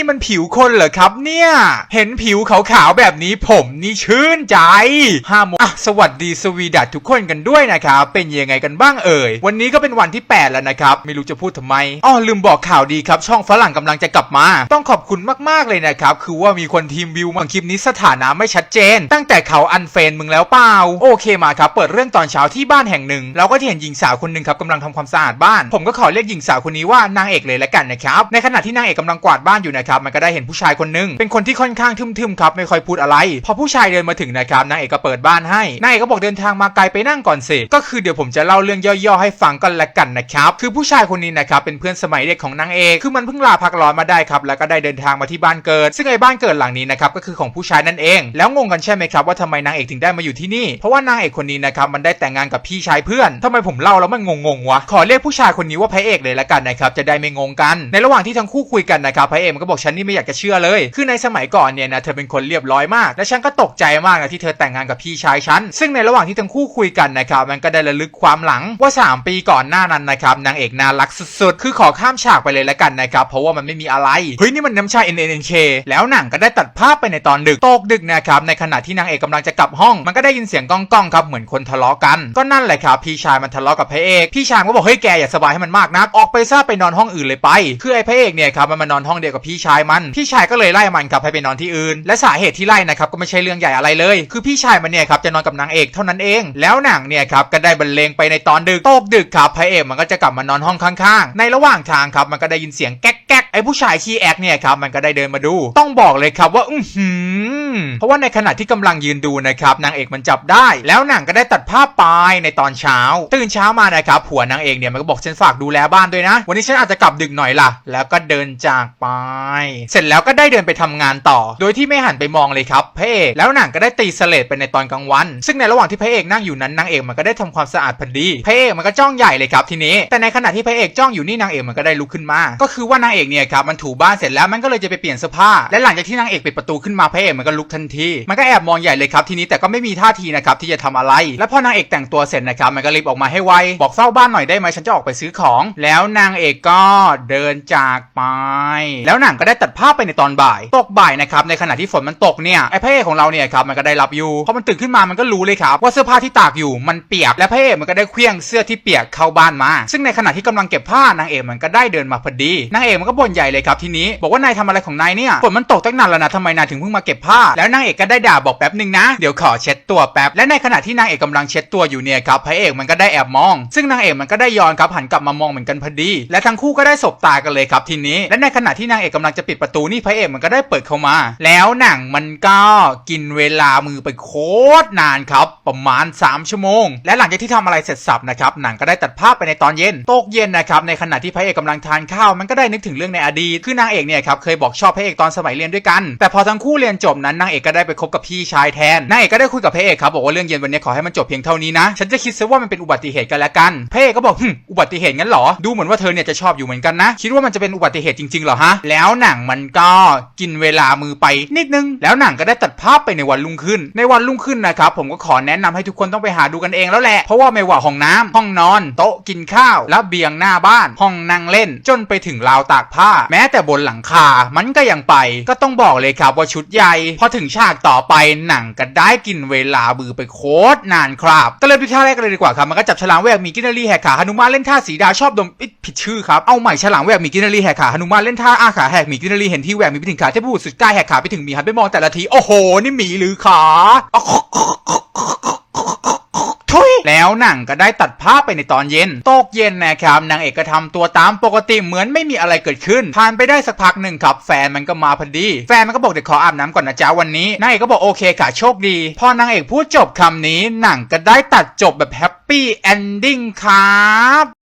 นี่มันผิวคนเหรอครับเนี่ย เห็นผิวขาวๆแบบนี้ผมนี่ชื่นใจห้าโมงอะสวัสดีสวีดัตทุกคนกันด้วยนะครับ เป็นยังไงกันบ้างเอ่ย วันนี้ก็เป็นวันที่ 8 แล้วนะครับ ไม่รู้จะพูดทำไมอ้อลืมบอกข่าวดีครับ ช่องฝรั่งกำลังจะกลับมา ต้องขอบคุณมากๆเลยนะครับ คือว่ามีคนทีมวิวมาคลิปนี้สถานะไม่ชัดเจน ตั้งแต่เขาอันเฟนมึงแล้วเปล่า โอเคมาครับ เปิดเรื่องตอนเช้าที่บ้านแห่งหนึ่ง เราก็จะเห็นหญิงสาวคนหนึ่งครับกำลังทำความสะอาดบ้าน ผมก็ขอเรียกหญิงสาวคนนี้ว่านางเอกเลยละกันนะครับ ในขณะที่นางเอกกำลังกวาดบ้านอยู่นะครับมันก็ได้เห็นผู้ชายคนหนึ่งเป็นคนที่ค่อนข้างทึมๆครับไม่ค่อยพูดอะไร พอผู้ชายเดินมาถึงนะครับนางเอกก็เปิดบ้านให้นางเอกก็บอกเดินทางมาไกลไปนั่งก่อนสิก็คือเดี๋ยวผมจะเล่าเรื่องย่อๆให้ฟังกันละกันนะครับคือผู้ชายคนนี้นะครับเป็นเพื่อนสมัยเด็กของนางเอกคือมันเพิ่งลาพักร้อนมาได้ครับแล้วก็ได้เดินทางมาที่บ้านเกิด ซึ่งไอ้บ้านเกิดหลังนี้นะครับก็คือของผู้ชายนั่นเอง แล้วงงกันใช่ไหมครับว่าทำไมนางเอกถึงได้มาอยู่ที่นี่ เพราะว่านางเอกคนนี้นะครับมันได้แต่งงานกับพี่ชายเพื่อนทำไมผมเล่าแล้วมันงงๆวะขอเรียกผู้ชายคนนี้ว่าพระเอกเลยละกันนะครับจะได้ไม่งงกัน ในระหว่างที่ทั้งคู่คุยกันนะครับพระเอกมันก็บอกฉันนี่ไม่อยากจะเชื่อเลย คือในสมัยก่อนเนี่ยนะเธอเป็นคนเรียบร้อยมาก และฉันก็ตกใจมากนะที่เธอแต่งงานกับพี่ชายฉัน ซึ่งในระหว่างที่ทั้งคู่คุยกันนะครับมันก็ได้ระลึกความหลังว่า 3 ปีก่อนหน้านั้นนะครับนางเอกน่ารักสุดๆ คือขอข้ามฉากไปเลยละกันนะครับเพราะว่ามันไม่มีอะไรเฮ้ยนี่มันน้ำชา N N K แล้วหนังก็ได้ตัดภาพไปในตอนดึกตกดึกนะครับในขณะที่นางเอกกำลังจะกลับห้อง มันก็ได้ยินเสียงก้องๆครับเหมือนคนทะเลาะกัน ก็นั่นแหละครับพี่ชายมันทะเลาะกับพระเอกพี่ชายก็บอกเฮ้ยแกอย่าสบายให้มันมากนักออกไปซะไปนอนห้องอื่นเลยไป คือไอ้พระเอกเนี่ยครับมันมานอนห้องเดียวกับพี่ชายมัน พี่ชายก็เลยไล่มันครับให้ไปนอนที่อื่น และสาเหตุที่ไล่นะครับก็ไม่ใช่เรื่องใหญ่อะไรเลย คือพี่ชายมันเนี่ยครับจะนอนกับนางเอกเท่านั้นเอง แล้วหนังเนี่ยครับก็ได้บรรเลงไปในตอนดึกตกดึกครับพระเอกมันก็จะกลับมานอนห้องข้างๆ ในระหว่างทางครับมันก็ได้ยินเสียงแก๊กแก๊ก ไอ้ผู้ชายขี้แอกเนี่ยครับมันก็ได้เดินมาดู ต้องบอกเลยครับว่า อือหือ เพราะว่าในขณะที่กำลังยืนดูนะครับนางเอกมันจับได้ แล้วหนังก็ได้ตัดภาพไปในตอนเช้า ตื่นเช้ามานะครับผัวนางเอกเนี่ยมันก็บอกฉันฝากดูแลบ้านด้วยนะ วันนี้ฉันอาจจะกลับดึกหน่อยล่ะ แล้วก็เดินจากไป เสร็จแล้วก็ได้เดินไปทำงานต่อ โดยที่ไม่หันไปมองเลยครับพระเอกแล้วหนังก็ได้ตีสเลดไปในตอนกลางวัน ซึ่งในระหว่างที่พระเอกนั่งอยู่นั้นนางเอกมันก็ได้ทำความสะอาดพอดีพระเอกมันก็จ้องใหญ่เลยครับทีนี้ แต่ในขณะที่พระเอกจ้องอยู่นี่นางเอกมันก็ได้ลุกขึ้นมา ก็คือว่านางเอกเนี่ยครับมันถูบ้านเสร็จแล้วมันก็เลยจะไปเปลี่ยนเสื้อผ้า และหลังจากที่นางเอกปิดประตูขึ้นมาพระเอกมันก็ลุกทันที มันก็แอบมองใหญ่เลยครับทีนี้แต่ก็ไม่มีท่าทีนะครับที่จะทำอะไร และพอนางเอกแต่งตัวเสร็จนะครับมันก็รีบออกมาให้ไวบอกเฝ้าบ้านหน่อยได้ไหมฉันจะออกไปซื้อของ แล้วนางเอกก็เดินจากไป แล้วหนังก็ได้ตัดภาพไปในตอนบ่าย ตกบ่ายนะครับในขณะที่ฝนมันตกเนี่ยไอ้พระเอกของเราเนี่ยครับมันก็ได้รับอยู่พอมันตื่นขึ้นมามันก็รู้เลยครับว่าเสื้อผ้าที่ตากอยู่มันเปียกและพระเอกมันก็ได้เคลี้ยงเสื้อที่เปียกเข้าบ้านมา ซึ่งในขณะที่กำลังเก็บผ้านางเอกมันก็ได้เดินมาพอดีนางเอกมันก็บ่นใหญ่เลยครับทีนี้ บอกว่านายทำอะไรของนายเนี่ยฝนมันตกตั้งนานแล้วนะทำไมนายถึงเพิ่งมาเก็บผ้า แล้วนางเอกก็ได้ด่าบอกแป๊บหนึ่งนะ เดี๋ยวขอเช็ดตัวแป๊บ และในขณะที่นางเอกกำลังเช็ดตัวอยู่เนี่ยครับพระเอกมันก็ได้แอบมอง ซึ่งนางเอกมันก็ได้ย้อนครับหันกลับมามองเหมือนกันพอดี และทั้งคู่ก็ได้สบตากันเลยครับทีนี้ และในขณะที่นางเอกกำลังจะปิดประตูนี่พระเอกมันก็ได้เปิดเข้ามา แล้วหนังมันก็กินเวลามือไปโคตรนานครับประมาณ 3 ชั่วโมง และหลังจากที่ทำอะไรเสร็จสับนะครับหนังก็ได้ตัดภาพไปในตอนเย็นตกเย็นนะครับในขณะที่พระเอกกำลังทานข้าวมันก็ได้นึกถึงเรื่องในอดีตคือนางเอกเนี่ยครับเคยบอกชอบพระเอกตอนสมัยเรียนด้วยกัน แต่พอทั้งคู่เรียนจบนั้นนางเอกก็ได้ไปคบกับพี่ชายแทนนางเอกก็ได้คุยกับพระเอกครับบอกว่าเรื่องเย็นวันนี้ขอให้มันจบเพียงเท่านี้นะ ฉันจะคิดซะว่ามันเป็นอุบัติเหตุกันแล้วกันพระเอกก็บอกหึอุบัติเหตุงั้นเหรอดูเหมือนว่าเธอเนี่ยจะชอบอยู่เหมือนกันนะ คิดว่ามันจะเป็นอุบัติเหตุจริงๆเหรอฮะแล้วหนังมันก็กินเวลามือไปนิดนึง แล้วหนังก็ได้ตัดภาพไปในวันรุ่งขึ้น ในวันรุ่งขึ้นนะครับผมก็ขอแนะนำให้ทุกคนต้องไปหาดูกันเองแล้วแหละเพราะว่าไม่ว่าห้องน้ำห้องนอน โต๊ะกินข้าวระเบียงหน้าบ้าน ห้องนั่งเล่น จนไปถึงราวตากผ้าแม้แต่บนหลังคา มันก็ยังไป ก็ต้องบอกเลยครับว่าชุดใหญ่ พอถึงฉากต่อไปหนังก็ได้กินเวลาบือไปโคตรนานครับ ก็เลยดูท่าแรกเลยดีกว่าครับ มันก็จับฉลามแหวกมีกินนารีแหกขาหนุมานเล่นท่าสีดาชอบดมผิดชื่อครับเอาใหม่ฉลามแหวกมีกินนารีแหกขาหนุมานเล่นท่าอาขาแหกมีกินนารีเห็นที่แหวกมีไปถึงขาเทพบุตรสุดกล้าแหกขาไปถึงมีหันไปมองแต่ละทีโอ้โหนี่หมีหรือขา แล้วหนังก็ได้ตัดภาพไปในตอนเย็นตกเย็นนะครับนางเอกก็ทำตัวตามปกติเหมือนไม่มีอะไรเกิดขึ้น ผ่านไปได้สักพักหนึ่งครับ แฟนมันก็มาพอดี แฟนมันก็บอกเดี๋ยวขออาบน้ำก่อนนะจ๊ะวันนี้นางเอกก็บอกโอเคค่ะโชคดี พอนางเอกพูดจบคำนี้หนังก็ได้ตัดจบแบบแฮปปี้เอนดิ้งครับ